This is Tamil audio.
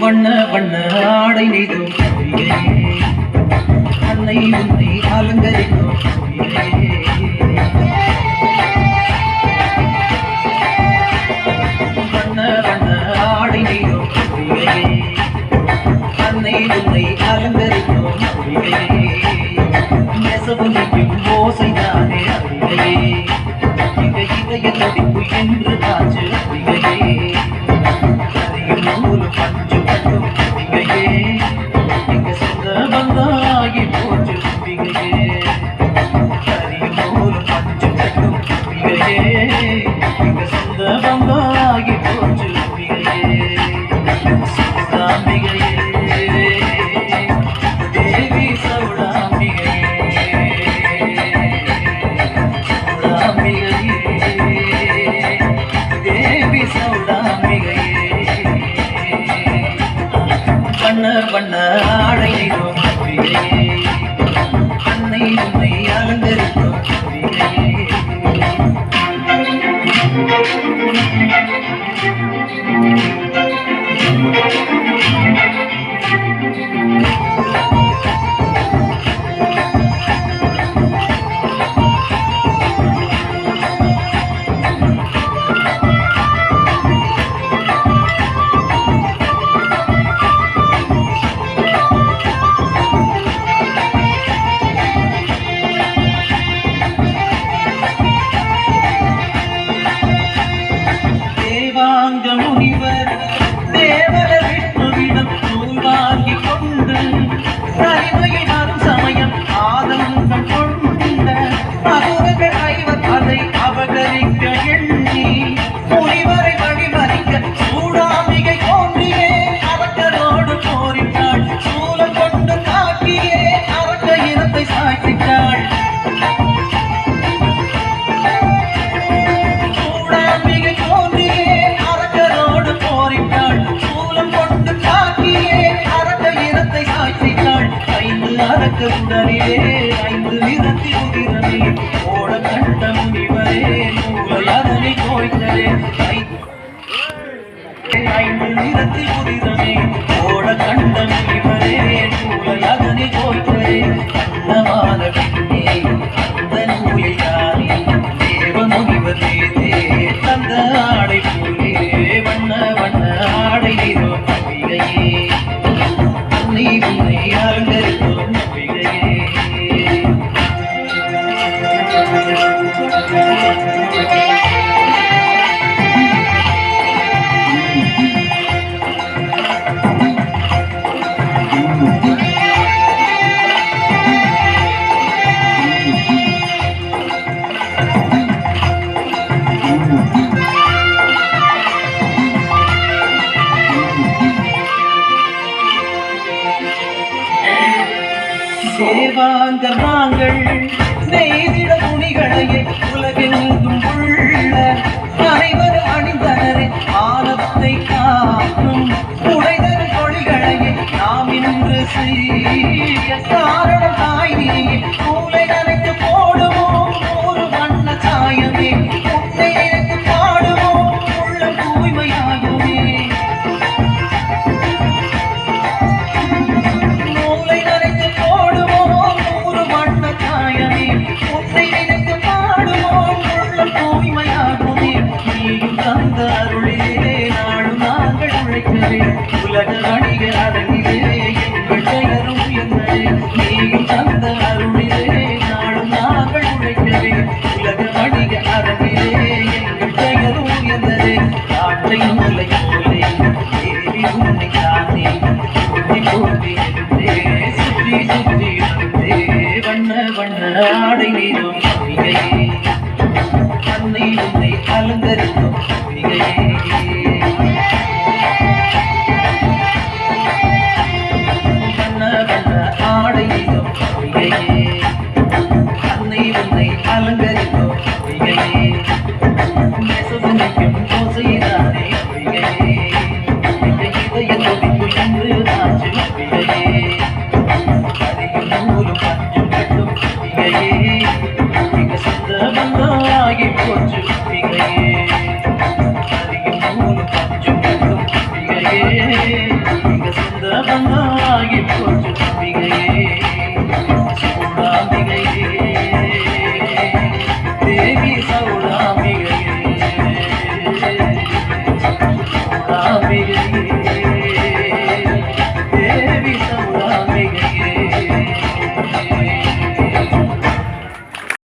வண்ண வண்ண ஆடை நெய்தோம் அன்னை உன்னை அலங்கரித்தோம் வண்ண வண்ண ஆடை நெய்தோம் அன்னை உன்னை அலங்கரித்தோம் நெசவு நெய்யும் ஓசைதானே இதை இதய துடிப்பு என்று வண்ண வண்ண ஆடை ஐந்து ஐந்து நிறத்தி உதிரமே ஓட கண்ட முடிவரே நூலை அதனை தோய்த்தரே ஐந்து நிறத்தி உதிரமே ஓட கண்ட முடிவரே நூலை அதனை தோய்த்தரே பெண்ணே அந்த யாரே? தேவ முனிவரே தந்த வாங்க நாங்கள். நெய்திட துணிகளையே உலகெங்கும் தந்த அருளிலே நாடும் நாங்கள் உழைக்கவே உலக வணிக அடங்கிலே எங்கள் பெயரும் என்னே நீயும் தந்த அருளிலே நாடும் நாங்கள் உழைக்கவே உலக வணிக எங்கள் பெயரும் போலே தேவி உன்னை தானே சுற்றி போட்டி இருந்தே சுற்றி சுற்றி இருந்தே வண்ண வண்ண ஆடை நீரும் I'm not.